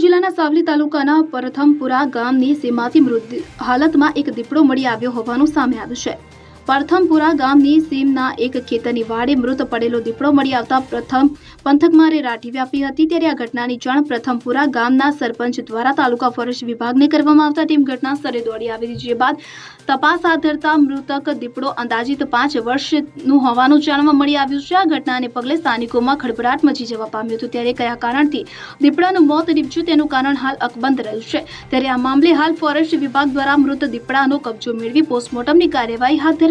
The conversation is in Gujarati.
જિલ્લાના સાવલી તાલુકાના પરથમપુરા ગામની સીમાથી મૃત હાલતમાં એક દીપડો મળી આવ્યો હોવાનું સામે આવ્યું છે. પરથમપુરા ગામની સીમના એક ખેતરની વાડે મૃત પડેલો દીપડો મળી આવતા પ્રથમ પંથકમાં રેરાટી વ્યાપી હતી ત્યારે આ ઘટનાની જાણ પ્રથમપુરા ગામના સરપંચ દ્વારા તાલુકા ફોરેસ્ટ વિભાગને કરવામાં આવતા ટીમ ઘટના સ્થળે દોડી આવી જે બાદ તપાસ હાથ ધરતા મૃતક દીપડો અંદાજિત પાંચ વર્ષનું હોવાનું જાણવા મળી આવ્યું છે. આ ઘટનાને પગલે સ્થાનિકોમાં ખળભળાટ મચી જવા પામ્યું હતું ત્યારે કયા કારણથી દીપડાનું મોત નીપજ્યું તેનું કારણ હાલ અકબંધ રહ્યું છે. ત્યારે આ મામલે હાલ ફોરેસ્ટ વિભાગ દ્વારા મૃત દીપડાનો કબજો મેળવી પોસ્ટમોર્ટમની કાર્યવાહી હાથ ધરવામાં